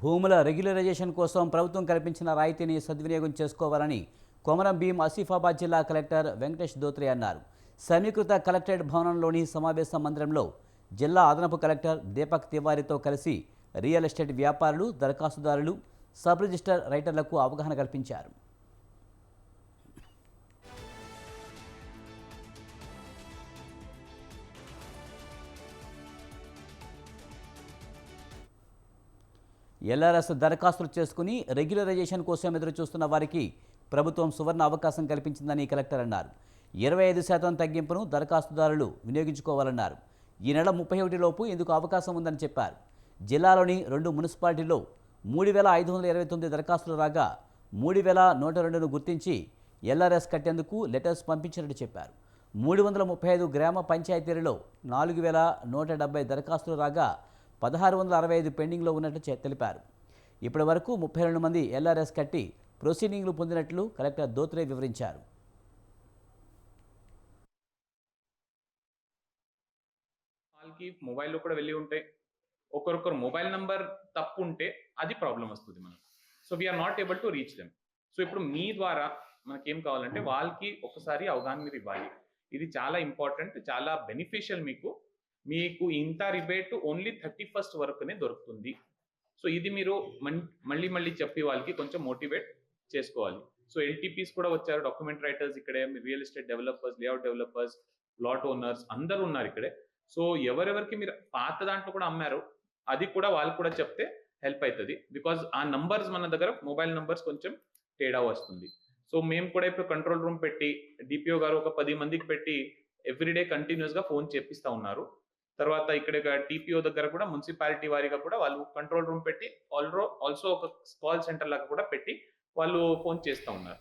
భూముల రెగ్యులరైజేషన్ కోసం ప్రభుత్వం కల్పించిన రాయితీని సద్వినియోగం చేసుకోవాలని కొమరం భీం ఆసిఫాబాద్ జిల్లా కలెక్టర్ వెంకటేష్ దోత్రే అన్నారు. సమీకృత కలెక్టరేట్ భవనంలోని సమావేశ మందిరంలో జిల్లా అదనపు కలెక్టర్ దీపక్ తివారీతో కలిసి రియల్ ఎస్టేట్ వ్యాపారులు దరఖాస్తుదారులు సబ్ రిజిస్టర్ రైటర్లకు అవగాహన కల్పించారు. ఎల్ఆర్ఎస్ దరఖాస్తులు చేసుకుని రెగ్యులరైజేషన్ కోసం ఎదురు చూస్తున్న వారికి ప్రభుత్వం సువర్ణ అవకాశం కల్పించిందని కలెక్టర్ అన్నారు. ఇరవై ఐదు శాతం తగ్గింపును దరఖాస్తుదారులు వినియోగించుకోవాలన్నారు. ఈ నెల ముప్పై ఒకటిలోపు ఇందుకు అవకాశం ఉందని చెప్పారు. జిల్లాలోని రెండు మున్సిపాలిటీల్లో మూడు వేల ఐదు వందల ఇరవై తొమ్మిది దరఖాస్తులు రాగా మూడు వేల నూట రెండును గుర్తించి ఎల్ఆర్ఎస్ కట్టేందుకు లెటర్స్ పంపించినట్టు చెప్పారు. మూడు వందల ముప్పై ఐదు గ్రామ పంచాయతీలలో నాలుగు వేల నూట డెబ్బై దరఖాస్తులు రాగా పదహారు వందల అరవై ఐదు పెండింగ్లో ఉన్నట్లు తెలిపారు. ఇప్పటి వరకు ముప్పై రెండు మంది ఎల్ఆర్ఎస్ కట్టి ప్రొసీడింగ్లు పొందినట్లు కలెక్టర్ దోత్రే వివరించారు. వాళ్ళకి మొబైల్లో కూడా వెళ్ళి ఉంటే ఒకరొకరు మొబైల్ నంబర్ తప్పు ఉంటే అది ప్రాబ్లం వస్తుంది మనకు. So we are not able to reach them so ఇప్పుడు మీ ద్వారా మనకి ఏం కావాలంటే వాళ్ళకి ఒకసారి అవగాహన మీరు ఇవ్వాలి. ఇది చాలా ఇంపార్టెంట్ చాలా బెనిఫిషియల్ మీకు మీకు ఇంత రిబేట్ ఓన్లీ థర్టీ ఫస్ట్ వరకునే దొరుకుతుంది. సో ఇది మీరు మళ్ళీ మళ్ళీ చెప్పి వాళ్ళకి కొంచెం మోటివేట్ చేసుకోవాలి. సో ఎల్టీపీస్ కూడా వచ్చారు డాక్యుమెంట్ రైటర్స్ ఇక్కడే real estate developers layout developers plot owners అందరూ ఉన్నారు ఇక్కడే. సో ఎవరెవరికి మీరు పాత దాంట్లో కూడా అమ్మారు అది కూడా వాళ్ళు కూడా చెప్తే హెల్ప్ అవుతుంది బికాజ్ ఆ నంబర్స్ మన దగ్గర మొబైల్ నంబర్స్ కొంచెం తేడా వస్తుంది. సో మేము కూడా ఇప్పుడు కంట్రోల్ రూమ్ పెట్టి డిపిఓ గారు ఒక పది మందికి పెట్టి ఎవ్రీడే కంటిన్యూస్గా ఫోన్ చేపిస్తూ ఉన్నారు. తర్వాత ఇక్కడ టీపీఓ దగ్గర కూడా మున్సిపాలిటీ వారిగా కూడా వాళ్ళు కంట్రోల్ రూమ్ పెట్టి ఆల్రో ఆల్సో ఒక కాల్ సెంటర్ లాగా కూడా పెట్టి వాళ్ళు ఫోన్ చేస్తూ ఉన్నారు.